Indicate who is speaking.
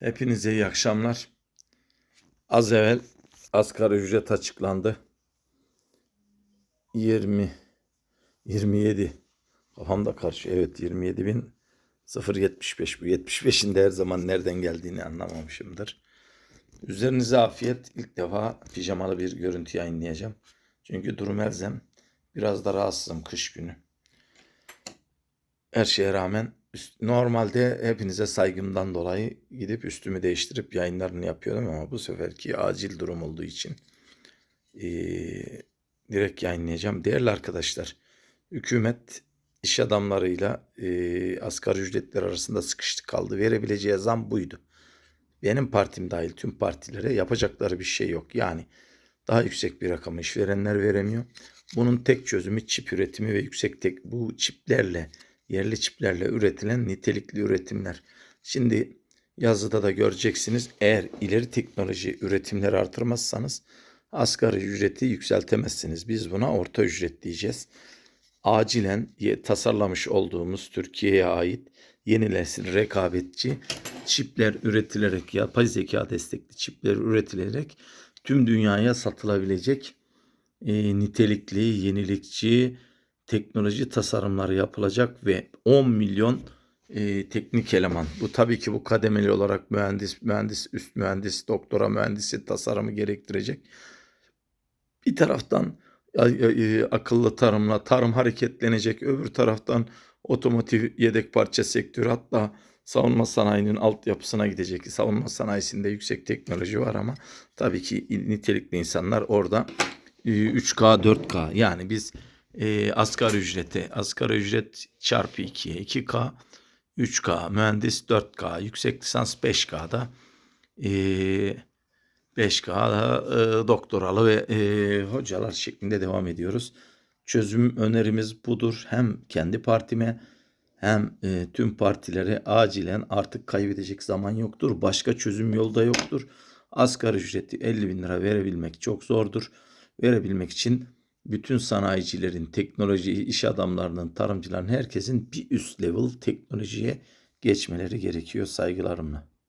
Speaker 1: Hepinize iyi akşamlar. Az evvel asgari ücret açıklandı. 20 27 kafamda karşı evet 27 bin 075 bu 75'in de her zaman nereden geldiğini anlamamışımdır. Üzerinize afiyet. İlk defa pijamalı bir görüntü yayınlayacağım. Çünkü durum elzem. Biraz da rahatsızım kış günü. Her şeye rağmen normalde hepinize saygımdan dolayı gidip üstümü değiştirip yayınlarını yapıyordum ama bu seferki acil durum olduğu için eee, direkt yayınlayacağım. Değerli arkadaşlar, hükümet iş adamlarıyla eee asgari ücretler arasında sıkıştı kaldı. Verebileceği zam buydu. Benim partim dahil tüm partilere yapacakları bir şey yok. Yani daha yüksek bir rakamı işverenler veremiyor. Bunun tek çözümü çip üretimi ve yüksek tek bu çiplerle yerli çiplerle üretilen nitelikli üretimler. Şimdi yazıda da göreceksiniz eğer ileri teknoloji üretimleri artırmazsanız asgari ücreti yükseltemezsiniz. Biz buna orta ücret diyeceğiz. Acilen tasarlamış olduğumuz Türkiye'ye ait yeni rekabetçi çipler üretilerek yapay zeka destekli çipler üretilerek tüm dünyaya satılabilecek e, nitelikli, yenilikçi teknoloji tasarımları yapılacak ve 10 milyon e, teknik eleman. Bu tabii ki bu kademeli olarak mühendis, mühendis, üst mühendis, doktora mühendisi tasarımı gerektirecek. Bir taraftan e, e, akıllı tarımla tarım hareketlenecek. Öbür taraftan otomotiv yedek parça sektörü hatta savunma sanayinin altyapısına gidecek. Savunma sanayisinde yüksek teknoloji var ama tabii ki nitelikli insanlar orada e, 3K 4K yani biz e, asgari ücreti asgari ücret çarpı 2'ye 2K 3K mühendis 4K yüksek lisans 5K'da e, 5K'da e, doktoralı ve e, hocalar şeklinde devam ediyoruz. Çözüm önerimiz budur. Hem kendi partime hem e, tüm partilere acilen artık kaybedecek zaman yoktur. Başka çözüm yolda yoktur. Asgari ücreti 50 bin lira verebilmek çok zordur. Verebilmek için bütün sanayicilerin, teknoloji iş adamlarının, tarımcıların herkesin bir üst level teknolojiye geçmeleri gerekiyor saygılarımla.